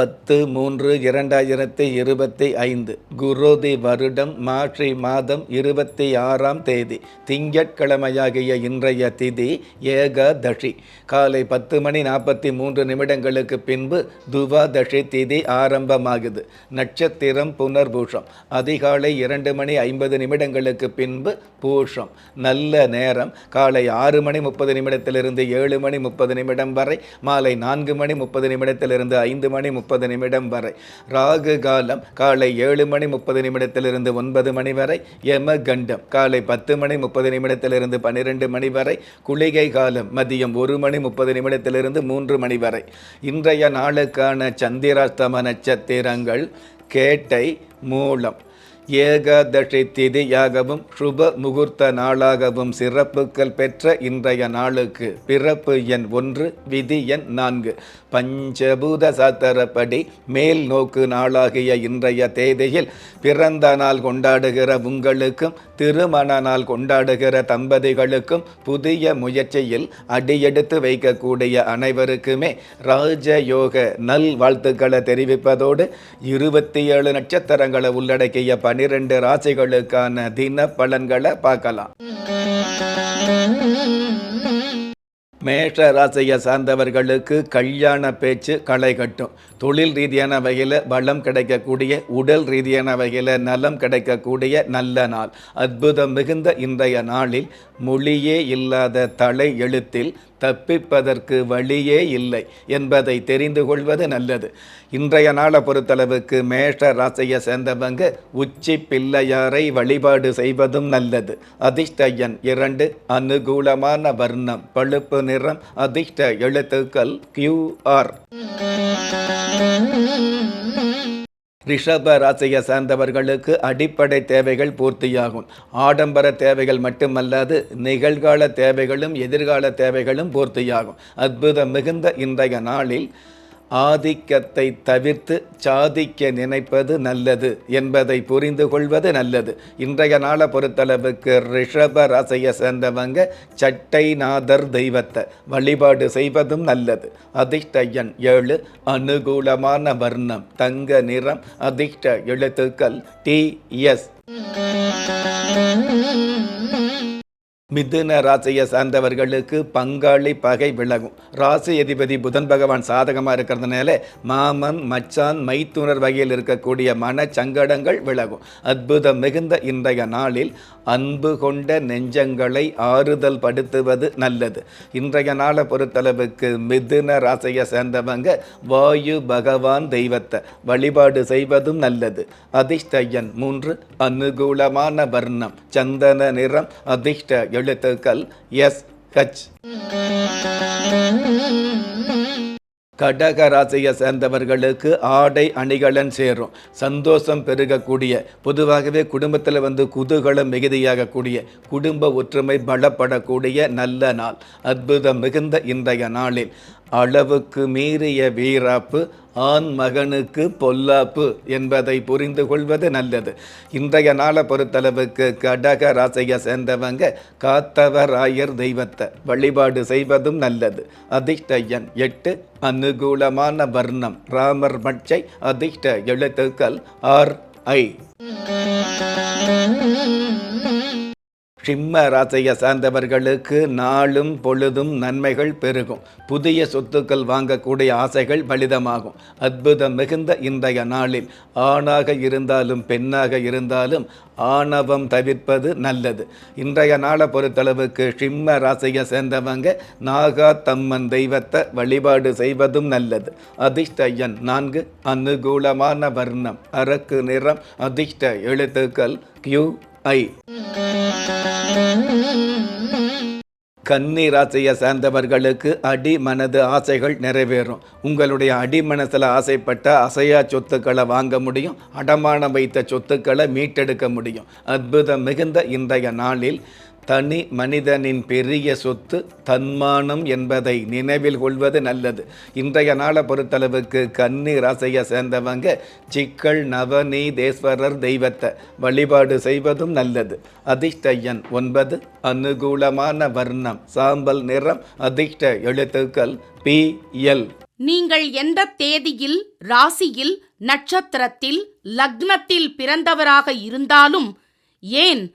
பத்து மூன்று இரண்டாயிரத்தி இருபத்தி ஐந்து குரோதி வருடம் மாற்றி மாதம் இருபத்தி ஆறாம் தேதி திங்கட்கிழமையாகிய இன்றைய திதி ஏகாதஷி காலை பத்து மணி நாற்பத்தி மூன்று நிமிடங்களுக்கு பின்பு துவாதஷி திதி ஆரம்பமாகுது. நட்சத்திரம் புனர்பூஷம். அதிகாலை இரண்டு மணி ஐம்பது நிமிடங்களுக்கு பின்பு பூஷம். நல்ல நேரம். காலை ஆறு மணி முப்பது நிமிடத்திலிருந்து ஏழு மணி முப்பது நிமிடம் வரை. மாலை நான்கு மணி முப்பது நிமிடத்திலிருந்து ஐந்து மணி முப்பது முப்பது நிமிடம் வரை. ராகு காலம் காலை ஏழு மணி முப்பது நிமிடத்திலிருந்து ஒன்பது மணி வரை. யம கண்டம் காலை பத்து மணி முப்பது நிமிடத்திலிருந்து பன்னிரெண்டு மணி வரை. குளிகை காலம் மதியம் ஒரு மணி முப்பது நிமிடத்திலிருந்து மூன்று மணி வரை. இன்றைய நாளுக்கான சந்திராஸ்தம நட்சத்திரங்கள் கேட்டை மூலம். ஏகாதசி திதியாகவும் சுப முகூர்த்த நாளாகவும் சிறப்புகள் பெற்ற இன்றைய நாளுக்கு பிறப்பு எண் ஒன்று விதி எண் நான்கு. பஞ்சபூத சாத்திரப்படி மேல் நோக்கு நாளாகிய இன்றைய தேதியில் பிறந்த நாள் கொண்டாடுகிற உங்களுக்கும் திருமண நாள் கொண்டாடுகிற தம்பதிகளுக்கும் புதிய முயற்சியில் அடியெடுத்து வைக்கக்கூடிய அனைவருக்குமே ராஜயோக நல் வாழ்த்துக்களை தெரிவிப்பதோடு இருபத்தி ஏழு நட்சத்திரங்களை உள்ளடக்கிய பனிரெண்டு ராசிகளுக்கான தின பலன்களை பார்க்கலாம். மேஷ ராசியை சார்ந்தவர்களுக்கு கல்யாண பேச்சு களை கட்டும். தொழில் ரீதியான வகையில் பலம் கிடைக்கக்கூடிய உடல் ரீதியான வகையில் நலம் கிடைக்கக்கூடிய நல்ல நாள். அற்புதம் மிகுந்த இன்றைய நாளில் மொழியே இல்லாத தலை எழுத்தில் தப்பிப்பதற்கு வழியே இல்லை என்பதை தெரிந்து கொள்வது நல்லது. இன்றைய நாளை பொறுத்தளவுக்கு மேஷ ராசியை சேர்ந்தவங்க உச்சி பிள்ளையாரை வழிபாடு செய்வதும் நல்லது. அதிர்ஷ்ட எண் இரண்டு அனுகூலமான வர்ணம் பழுப்பு நிறம் அதிர்ஷ்ட எழுத்துக்கள் கியூஆர் ரிஷப ராசியை சார்ந்தவர்களுக்கு அடிப்படை தேவைகள் பூர்த்தியாகும். ஆடம்பர தேவைகள் மட்டுமல்லாது நிகழ்கால தேவைகளும் எதிர்கால தேவைகளும் பூர்த்தியாகும். அற்புதம் மிகுந்த இன்றைய நாளில் ஆதிக்கத்தை தவிர்த்து சாதிக்க நினைப்பது நல்லது என்பதை புரிந்து கொள்வது நல்லது. இன்றைய நாளை பொறுத்தளவுக்கு ரிஷப ராசியை சேர்ந்தவங்க சட்டைநாதர் தெய்வத்தை வழிபாடு செய்வதும் நல்லது. அதிர்ஷ்ட எண் ஏழு அனுகூலமான வர்ணம் தங்க நிறம் அதிர்ஷ்ட எழுத்துக்கள் டி எஸ். மிதுன ராசியை சார்ந்தவர்களுக்கு பங்காளி பகை விலகும். ராசி அதிபதி புதன் பகவான் சாதகமாக இருக்கிறதுனால மாமன் மச்சான் மைத்துனர் வகையில் இருக்கக்கூடிய மன சங்கடங்கள் விலகும். அற்புதம் மிகுந்த இன்றைய நாளில் அன்பு கொண்ட நெஞ்சங்களை ஆறுதல் படுத்துவது நல்லது. இன்றைய நாளை பொறுத்தளவுக்கு மிதுன ராசியை சேர்ந்தவங்க வாயு பகவான் தெய்வத்தை வழிபாடு செய்வதும் நல்லது. அதிர்ஷ்ட எண் மூன்று அனுகூலமான வர்ணம் சந்தன நிறம் அதிர்ஷ்ட எழுத்துக்கள் எஸ் ஹச் கடக ராசியை சேர்ந்தவர்களுக்கு ஆடை அணிகலன் சேரும். சந்தோஷம் பெருகக்கூடிய பொதுவாகவே குடும்பத்தில் வந்து குதூகலம் மிகுதியாகக்கூடிய குடும்ப ஒற்றுமை பலப்படக்கூடிய நல்ல நாள். அற்புதம் மிகுந்த இன்றைய நாளில். அளவுக்கு மீறிய வீராப்பு ஆண் மகனுக்கு பொல்லாப்பு என்பதை புரிந்து கொள்வது நல்லது. இன்றைய நாளை பொறுத்தளவுக்கு கடக ராசியை சேர்ந்தவங்க காத்தவராயர் தெய்வத்தை வழிபாடு செய்வதும் நல்லது. அதிர்ஷ்ட எண் எட்டு அனுகூலமான வர்ணம் ராமர் மட்சை அதிர்ஷ்ட எழுத்துக்கள் ஆர் ஐ. சிம்ம ராசியை சார்ந்தவர்களுக்கு நாளும் பொழுதும் நன்மைகள் பெருகும். புதிய சொத்துக்கள் வாங்கக்கூடிய ஆசைகள் பலிதமாகும். அற்புதம் மிகுந்த இன்றைய நாளில். ஆணாக இருந்தாலும் பெண்ணாக இருந்தாலும் ஆணவம் தவிர்ப்பது நல்லது. இன்றைய நாளை பொறுத்தளவுக்கு சிம்ம ராசியை சேர்ந்தவங்க நாகா தம்மன் தெய்வத்தை வழிபாடு செய்வதும் நல்லது. அதிர்ஷ்ட எண் நான்கு அனுகூலமான வர்ணம் அரக்கு நிறம் அதிர்ஷ்ட எழுத்துக்கள் கியூ ஐ கன்னி ராசியை சேர்ந்தவர்களுக்கு அடி மனது ஆசைகள் நிறைவேறும். உங்களுடைய அடி மனசில் ஆசைப்பட்ட அசையா சொத்துக்களை வாங்க முடியும். அடமானம் வைத்த சொத்துக்களை மீட்டெடுக்க முடியும். அற்புதம் மிகுந்த இன்றைய நாளில் தனி மனிதனின் பெரிய சொத்து தன்மானம் என்பதை நினைவில் கொள்வது நல்லது. இன்றைய நாளை பொறுத்தளவுக்கு கன்னி ராசையை சேர்ந்தவங்க சிக்கல் நவநீதேஸ்வரர் தெய்வத்தை வழிபாடு செய்வதும் நல்லது. அதிர்ஷ்ட ஒன்பது அனுகூலமான வர்ணம் சாம்பல் நிறம் அதிர்ஷ்ட எழுத்துக்கள் பி எல். நீங்கள் எந்த தேதியில் ராசியில் நட்சத்திரத்தில் லக்னத்தில் பிறந்தவராக இருந்தாலும் ஏன்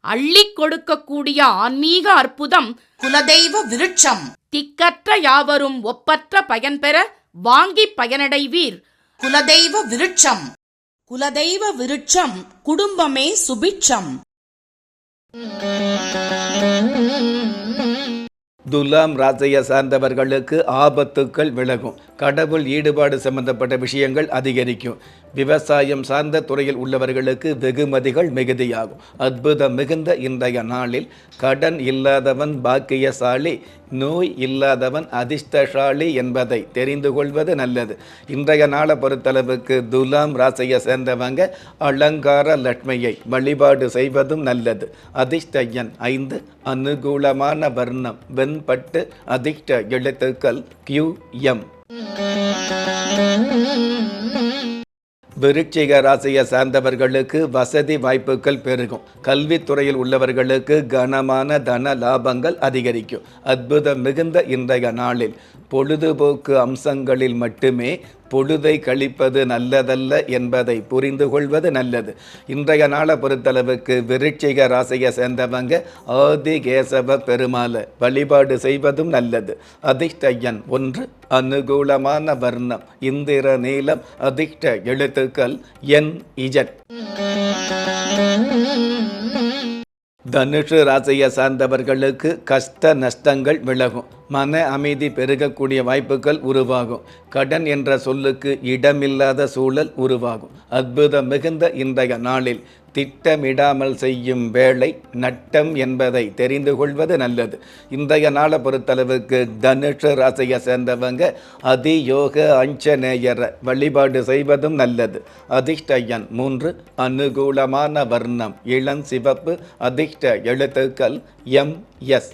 அள்ளி கொடுக்கக்கூடிய ஆன்மீக அற்புதம் குலதெய்வ விருட்சம். திக்கற்ற யாவரும் ஒப்பற்ற பயன்பெற வாங்கி பயனடைவீர். குலதெய்வ விருட்சம். குலதெய்வ விருட்சம் குடும்பமே சுபிட்சம். துலாம் ராசியை சார்ந்தவர்களுக்கு ஆபத்துக்கள் விலகும். கடவுள் ஈடுபாடு சம்பந்தப்பட்ட விஷயங்கள் அதிகரிக்கும். விவசாயம் சார்ந்த துறையில் உள்ளவர்களுக்கு வெகுமதிகள் மிகுதியாகும். அற்புதம் மிகுந்த இன்றைய நாளில் கடன் இல்லாதவன் பாக்கியசாலி நோய் இல்லாதவன் அதிர்ஷ்டசாலி என்பதை தெரிந்து கொள்வது நல்லது. இன்றைய நாளை பொறுத்தளவுக்கு துலாம் ராசியை சேர்ந்தவங்க அலங்கார லட்சுமியை வழிபாடு செய்வதும் நல்லது. அதிர்ஷ்ட எண் ஐந்து அனுகூலமான வர்ணம் வெண்பட்டு அதிர்ஷ்ட எழுத்துக்கள் கியூ எம் விருட்சிக ராசியை சார்ந்தவர்களுக்கு வசதி வாய்ப்புகள் பெருகும். கல்வித்துறையில் உள்ளவர்களுக்கு கனமான தன லாபங்கள் அதிகரிக்கும். அற்புதம் மிகுந்த இன்றைய நாளில் பொழுதுபோக்கு அம்சங்களில் மட்டுமே பொழுதை கழிப்பது நல்லதல்ல என்பதை புரிந்து கொள்வது நல்லது. இன்றைய நாளை பொறுத்தளவுக்கு விருட்சிக ராசியை சேர்ந்தவங்க ஆதி கேசவ பெருமாளை வழிபாடு செய்வதும் நல்லது. அதிர்ஷ்ட ஒன்று அனுகூலமான வர்ணம் இந்திர நீளம் அதிர்ஷ்ட எழுத்துக்கள் என் இஜட். தனுஷு ராசியை சார்ந்தவர்களுக்கு கஷ்ட நஷ்டங்கள் விலகும். மன அமைதி பெருகக்கூடிய வாய்ப்புகள் உருவாகும். கடன் என்ற சொல்லுக்கு இடமில்லாத சூழல் உருவாகும். அற்புதம் மிகுந்த இன்றைய நாளில் திட்டமிடாமல் செய்யும் வேலை நட்டம் என்பதை தெரிந்து கொள்வது நல்லது. இன்றைய நாளை பொறுத்தளவுக்கு தனுஷ ராசியை சேர்ந்தவங்க அதியோக அஞ்சநேயர வழிபாடு செய்வதும் நல்லது. அதிர்ஷ்டயன் மூன்று அனுகூலமான வர்ணம் இளம் சிவப்பு அதிர்ஷ்ட எழுத்துக்கள் எம் எஸ்.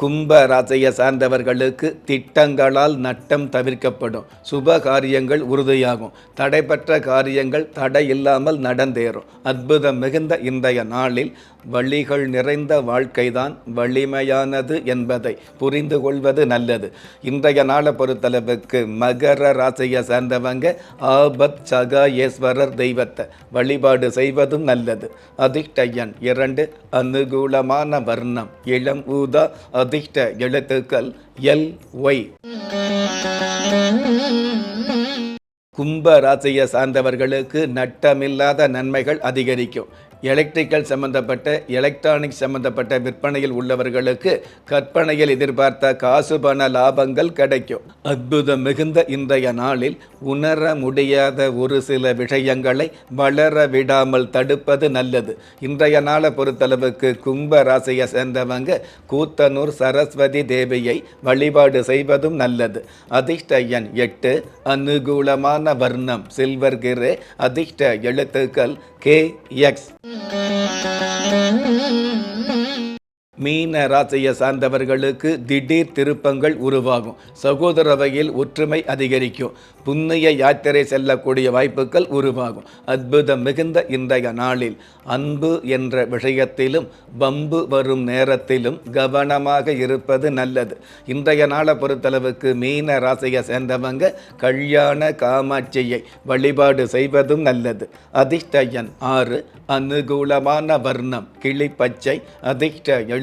கும்ப ராசியை சார்ந்தவர்களுக்கு திட்டங்களால் நட்டம் தவிர்க்கப்படும். சுப காரியங்கள் உறுதியாகும். தடைப்பட்ட காரியங்கள் தடை இல்லாமல் நடந்தேறும். அற்புதம் மிகுந்த இன்றைய நாளில் வழிகள் நிறைந்த வாழ்க்கைதான் வலிமையானது என்பதை புரிந்து கொள்வது நல்லது. இன்றைய நாளை பொறுத்தளவுக்கு மகர ராசியை சார்ந்தவங்க ஆபத் சகாயேஸ்வரர் தெய்வத்தை வழிபாடு செய்வதும் நல்லது. அதிர்ஷ்ட இரண்டு அனுகூலமான வர்ணம் இளம் ஊதா அதிர்ஷ்ட எழுத்துக்கள் எல் ஒய். கும்ப ராசியை சார்ந்தவர்களுக்கு நட்டமில்லாத நன்மைகள் அதிகரிக்கும். எலக்ட்ரிக்கல் சம்பந்தப்பட்ட எலக்ட்ரானிக் சம்பந்தப்பட்ட விற்பனையில் உள்ளவர்களுக்கு கற்பனையில் எதிர்பார்த்த காசு பண லாபங்கள் கிடைக்கும். அற்புதம் மிகுந்த இன்றைய நாளில் உணர முடியாத ஒரு சில விஷயங்களை வளர விடாமல் தடுப்பது நல்லது. இன்றைய நாளை பொறுத்தளவுக்கு கும்ப ராசியை சேர்ந்தவங்க கூத்தனூர் சரஸ்வதி தேவியை வழிபாடு செய்வதும் நல்லது. அதிர்ஷ்ட எண் எட்டு அனுகூலமான வர்ணம் சில்வர் கிரே அதிர்ஷ்ட எழுத்துக்கள் கே எக்ஸ். Mm-hmm. மீன ராசியை சார்ந்தவர்களுக்கு திடீர் திருப்பங்கள் உருவாகும். சகோதர வகையில் ஒற்றுமை அதிகரிக்கும். புண்ணிய யாத்திரை செல்லக்கூடிய வாய்ப்புகள் உருவாகும். அற்புதம் மிகுந்த இன்றைய நாளில் அன்பு என்ற விஷயத்திலும் வம்பு வரும் நேரத்திலும் கவனமாக இருப்பது நல்லது. இன்றைய நாளை பொறுத்தளவுக்கு மீன ராசியை சேர்ந்தவங்க கல்யாண காமாட்சியை வழிபாடு செய்வதும் நல்லது. அதிர்ஷ்ட எண் ஆறு அனுகூலமான வர்ணம் கிளிப்பச்சை அதிர்ஷ்ட